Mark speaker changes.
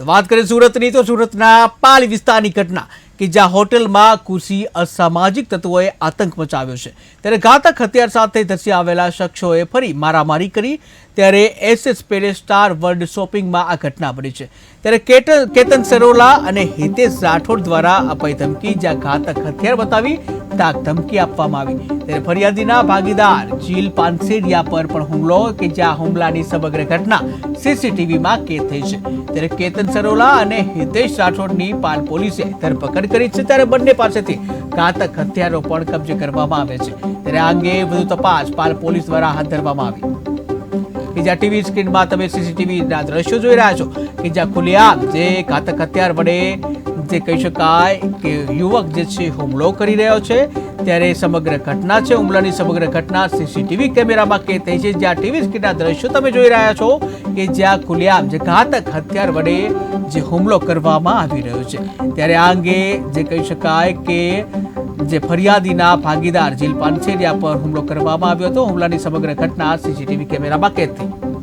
Speaker 1: વાત કરીએ સુરતની, તો સુરતના પાલ વિસ્તારની ઘટના કે જ્યાં હોટેલમાં કુસી અસામાજિક તત્વોએ આતંક મચાવ્યો છે. ત્યારે ઘાતક હથિયાર સાથે ધસી આવેલા શખ્સોએ ફરી મારામારી કરી. ત્યારે એસએસ પેલેસ સ્ટાર વર્લ્ડ શોપિંગમાં આ ઘટના બની છે. ત્યારે કેતન કેતન સરોલા અને હિતેશ રાઠોડ દ્વારા અપાઈ ધમકી જ્યાં ઘાતક હથિયાર બતાવી ધાક ધમકી આપવામાં આવી. ત્યારે ફરિયાદીના ભાગીદાર જીલ પાનસેરિયા પર પણ હુમલો કે જ્યાં હુમલાની સમગ્ર ઘટના સીસીટીવીમાં કેદ થઈ છે. ત્યારે કેતન સરોલા અને હિતેશ રાઠોડની પાલ પોલીસે ધરપકડ કરી છે ત્યારે બંને પાસેથી ઘાતક હથિયારો પણ કબજે કરવામાં આવે છે. ત્યારે આ અંગે વધુ તપાસ પાલ પોલીસ દ્વારા હાથ ધરવામાં આવી. બીજા ટીવી સ્ક્રીનમાં તમે સીસીટીવીના દ્રશ્યો જોઈ રહ્યા છો કે જ્યાં ખુલ્લેઆમ જે ઘાતક હથિયાર વડે જે કહી શકાય કે યુવક જે છે, હુમલો કરી રહ્યો છે. ત્યારે સમગ્ર ઘટના છે, હુમલાની સમગ્ર ઘટના સીસીટીવી કેમેરામાં કેદ થઈ છે. જ્યાં ટીવી સ્ક્રીનના દ્રશ્યો તમે જોઈ રહ્યા છો કે જ્યાં ખુલ્લેઆમ જે ઘાતક હથિયાર વડે જે હુમલો કરવામાં આવી રહ્યો છે. ત્યારે આ અંગે જે કહી શકાય કે જે ફરિયાદીના ભાગીદાર જીલ પાનછેરિયા પર હુમલો કરવામાં આવ્યો હતો. હુમલાની સમગ્ર ઘટના સીસીટીવી કેમેરામાં કેદ થઈ.